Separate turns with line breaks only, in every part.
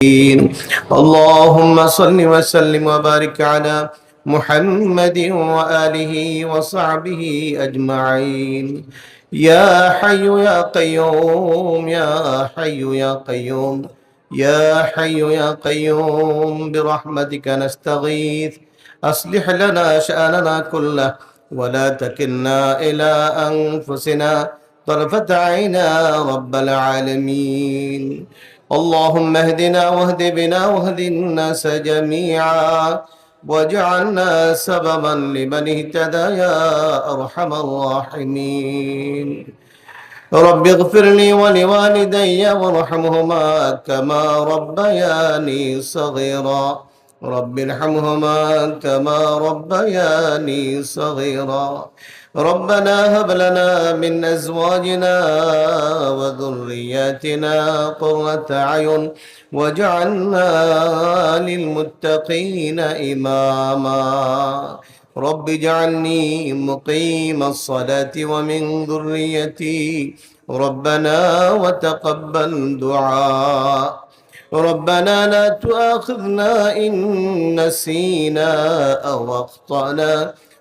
اللهم صل وسلم وبارك على محمد وآله وصحبه أجمعين. يا حي يا قيوم يا حي يا قيوم يا حي يا قيوم برحمتك نستغيث. أصلح لنا شأننا كله ولا تكلنا إلى أنفسنا طرفة عينا رب العالمين. اللهم اهدنا واهد بنا واهد الناس جميعا واجعلنا سببا لمن اهتدى يا أرحم الراحمين. رب اغفر لي ولوالدي وارحمهما كما ربياني صغيرا. رب ارحمهما كما ربياني صغيرا. ربنا هب لنا من أزواجنا وذرياتنا قرة أعين واجعلنا للمتقين إماما. رب اجعلني مقيم الصلاة ومن ذريتي. ربنا وتقبل دعاء. ربنا لا تؤاخذنا إن نسينا أو أخطأنا.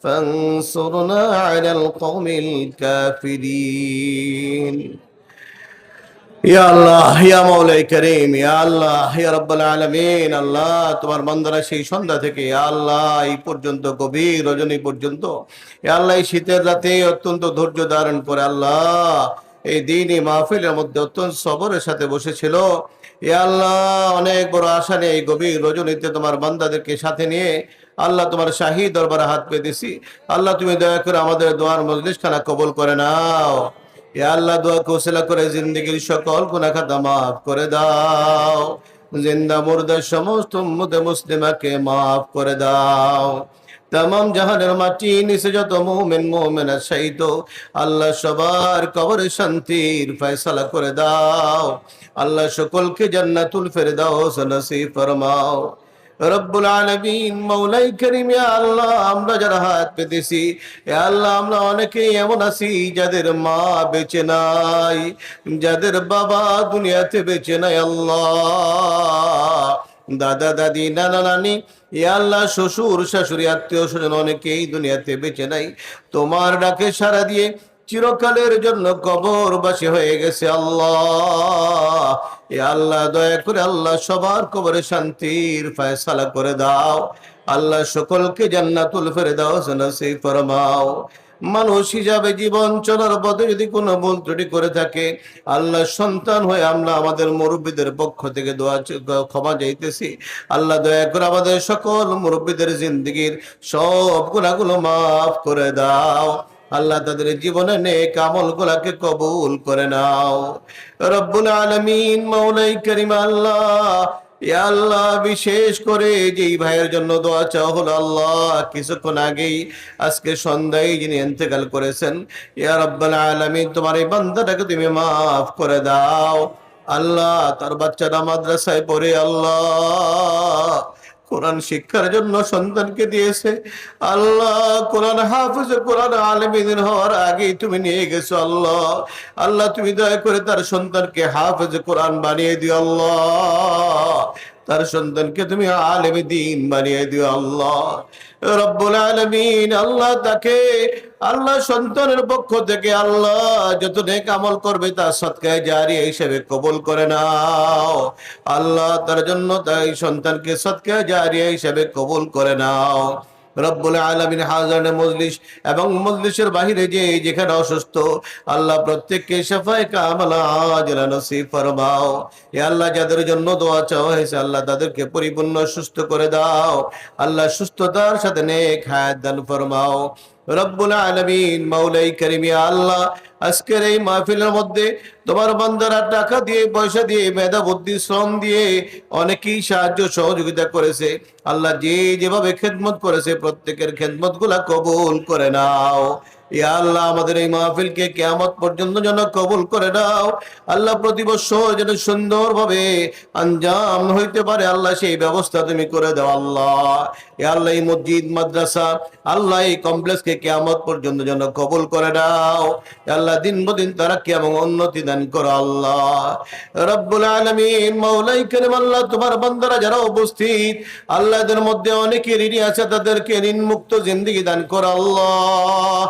فانصرنا على القوم الكافرين ইয়া আল্লাহ ইয়া মাওলাই করিম ইয়া আল্লাহ ইয়া রাব্বাল আলামিন আল্লাহ তোমার বান্দারা সেই সন্ধ্যা থেকে ইয়া আল্লাহ এই পর্যন্ত গভীর রজনী পর্যন্ত ইয়া আল্লাহ এই শীতের রাতে অত্যন্ত ধৈর্য ধারণ করে আল্লাহ এই দিন এই মাহফিলের মধ্যে অত্যন্ত সবরের সাথে বসেছিল ইয়া আল্লাহ অনেক বড় আশা নিয়ে এই গভীর রজনীতে তোমার বান্দাদেরকে সাথে নিয়ে আল্লাহ তোমার শাহী দরবারে হাত পেতেছি আল্লাহ, তুমি দয়া করে আমাদের দোয়ার মজলিস খানা কবল করে নাও। এ আল্লাহ, দোয়া কৌশলা করে জিন্দগির সকল গুনাহ খাতা মাফ করে দাও। জিন্দা মুর্দা সমস্ত উম্মতে মুসলিমাকে মাফ করে দাও। তামাম জাহানের মাটি নিচে যত মুমিন মুমিনা শাহিদ আল্লাহ সবার কবরে শান্তির ফয়সালা করে দাও। আল্লাহ সকলকে জান্নাতুল ফেরদাউস নসিব ফরমাও। রব্বুল আলামিন মৌলাই করিম আল্লাহ, আমরা যারা হাত পেতেছি আল্লাহ, আমরা অনেকেই এমন আছি যাদের মা বেঁচে নাই, যাদের বাবা দুনিয়াতে বেঁচে নাই, আল্লাহ। দাদা, দাদি, নানা, নানি আল্লাহ, শ্বশুর, শাশুড়ি, আত্মীয় স্বজন অনেকেই দুনিয়াতে বেঁচে নাই। তোমার ডাকে সারা দিয়ে চিরকালের জন্য কবরবাসী হয়ে গেছে আল্লাহ। আল্লাহ দয়া করে আল্লাহ সবার কবরে শান্তির ফয়সালা করে দাও। আল্লাহ সকলকে জান্নাতুল ফেরে দাও নসিব ফরমাও। মানুষ হিসাবে জীবন চলার পথে যদি কোনো ভুল ত্রুটি করে থাকে, আল্লাহ সন্তান হয়ে আমরা আমাদের মুরব্বীদের পক্ষ থেকে দোয়া ক্ষমা যাইতেছি আল্লাহ দয়া করে আমাদের সকল মুরব্বীদের জিন্দগির সব গুণাগুলো মাফ করে দাও। আল্লাহ তাদের জীবনে নেক আমল গুলাকে কবুল করে নাও। রব্বুল আলমিন মাওলাই করিম আল্লাহ আল্লাহ বিশেষ করে যেই ভাইয়ের জন্য দোয়া চাওয়া হলো আল্লাহ, কিছুক্ষণ আগেই আজকে সন্ধ্যায় যিনি ইন্তেকাল করেছেন, ইয়া রব্বুল আলামিন তোমার এই বান্দাটাকে তুমি মাফ করে দাও। আল্লাহ তার বাচ্চারা মাদ্রাসায় পড়ে আল্লাহ কোরআন শিক্ষার জন্য সন্তানকে দিয়েছে। আল্লাহ, কোরআন হাফিজ, কোরআন আলমিন হওয়ার আগেই তুমি নিয়ে গেছো আল্লাহ। আল্লাহ, তুমি দয়া করে তার সন্তানকে হাফিজ কোরআন বানিয়ে দিও আল্লাহ। তার সন্তানকে তুমি আলেম দিন বানিয়ে দিও আল্লাহ। রব্বুল আলমিন আল্লাহ তাকে, আল্লাহ সন্তানের পক্ষ থেকে আল্লাহ যত নেক আমল করবে তার সৎকায় জারি হিসেবে কবুল করে নাও। আল্লাহ তার জন্য তাই সন্তানকে সৎকায় জারি হিসেবে কবুল করে নাও। রব্বুল আলমিন হাজার মজলিস এবং মজলিসের বাহিরে যে যেখানে অসুস্থ, আল্লাহ প্রত্যেককে সাফায় কামলা জেলা নসিব ফরমাও। এ আল্লাহ যাদের জন্য দোয়া চাওয়া হয়েছে, আল্লাহ তাদেরকে পরিপূর্ণ সুস্থ করে দাও। আল্লাহ সুস্থতার সাথে নেক হায়াত দান ফরমাও। রব্বুল আলমিন, মাওলাই করিমিয়া আল্লাহ, আজকের এই মাহফিলের মধ্যে তোমার বান্দারা টাকা দিয়ে, পয়সা দিয়ে, মেধা, বুদ্ধি, শ্রম দিয়ে অনেকেই সাহায্য, সহযোগিতা করেছে। আল্লাহ যে যেভাবে খেদমত করেছে, প্রত্যেকের খেদমতগুলা কবুল করে নাও। ইয়া আল্লাহ, আমাদের এই মাহফিলকে কেয়ামত পর্যন্ত যেন কবুল করে দাও আল্লাহ প্রতি বছর যেন সুন্দরভাবে আঞ্জাম হইতে পারে। আল্লাহ সেই ব্যবস্থা তুমি করে দাও, আল্লাহ। ইয়া আল্লাহ, এই মসজিদ, মাদ্রাসা, আল্লাহ এই কমপ্লেক্সকে কেয়ামত পর্যন্ত যেন কবুল করে দাও আল্লাহ, দিন বদিন তারা কেমন উন্নতি দান করো, আল্লাহ। রব্বুল আলামিন মাওলাই করিম, আল্লাহ, তোমার বান্দারা যারা উপস্থিত, আল্লাহদের মধ্যে অনেকে ঋণী আছে, তাদেরকে ঋণ মুক্ত জিন্দিগি দান করো, আল্লাহ।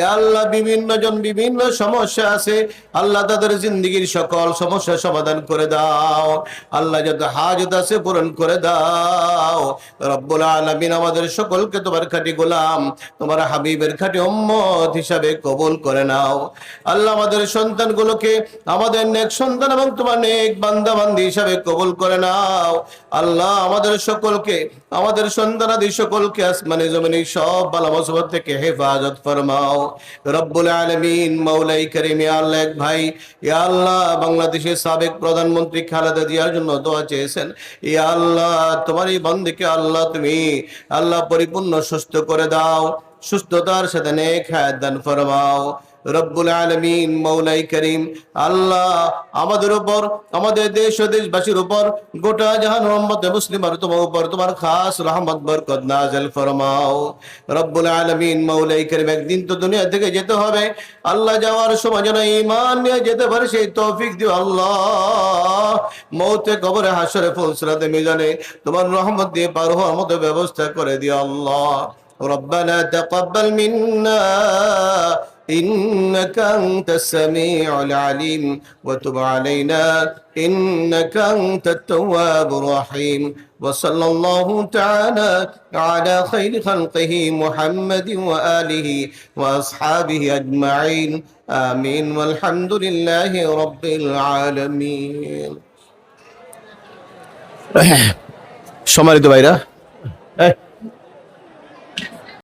আল্লাহ বিভিন্ন জন বিভিন্ন সমস্যা আছে, আল্লাহ তাদের জিন্দগির সকল সমস্যা সমাধান করে দাও। আল্লাহ যত হাজত আছে পূরণ করে দাও। রব্বুল আলামিন আমাদের সকলকে তোমার খাটি গোলাম, তোমার হাবিবের খাটি উম্মত হিসাবে কবুল করে নাও। আল্লাহ আমাদের সন্তানগুলোকে আমাদের নেক সন্তান এবং তোমার নেক বান্দা হিসাবে কবুল করে নাও। আল্লাহ আমাদের সকলকে, আমাদের সন্তানাদি সকলকে আসমানে জমিনে সব বালা থেকে হেফাজত ফরমাও। রব্বুল আলমিন মৌলাই করিম আল্লাহ এক ভাই, ইয়া আল্লাহ বাংলাদেশের সাবেক প্রধানমন্ত্রী খালেদা জিয়ার জন্য দোয়া চেয়েছেন। ইয়া আল্লাহ, তোমার এই বন্ধুকে আল্লাহ তুমি, আল্লাহ পরিপূর্ণ সুস্থ করে দাও, সুস্থতার সাথে নেক হায়াত দান ফরমাও। রব্বুল আলমিন মৌলাই করিম আল্লাহ আমাদের উপর আমাদের দেশ ও দেশবাসীর উপর গোটা জাহান মোহাম্মদ মুসলিমার তোমার উপর তোমার খাস রহমত বরকত নাজেল ফরমাও রব্বুল আলমিন মৌলাই করিম একদিন তো দুনিয়া থেকে যেতে হবে আল্লাহ যাওয়ার সময় যেন ইমান নিয়ে যেতে পারে সেই তৌফিক দিও আল্লাহ মৌতে কবরে হাসরে ফুলসরাতে মিজানে তোমার রহমত দিয়ে পার হওয়ার মতো ব্যবস্থা করে দিও আল্লাহ ربنا تقبل منا إنك أنت السميع العليم وتب علينا إنك أنت التواب الرحيم وصلى الله تعالى على خير خلقه محمد وآله وأصحابه أجمعين آمين والحمد لله رب العالمين সম্মানিত ভাইরা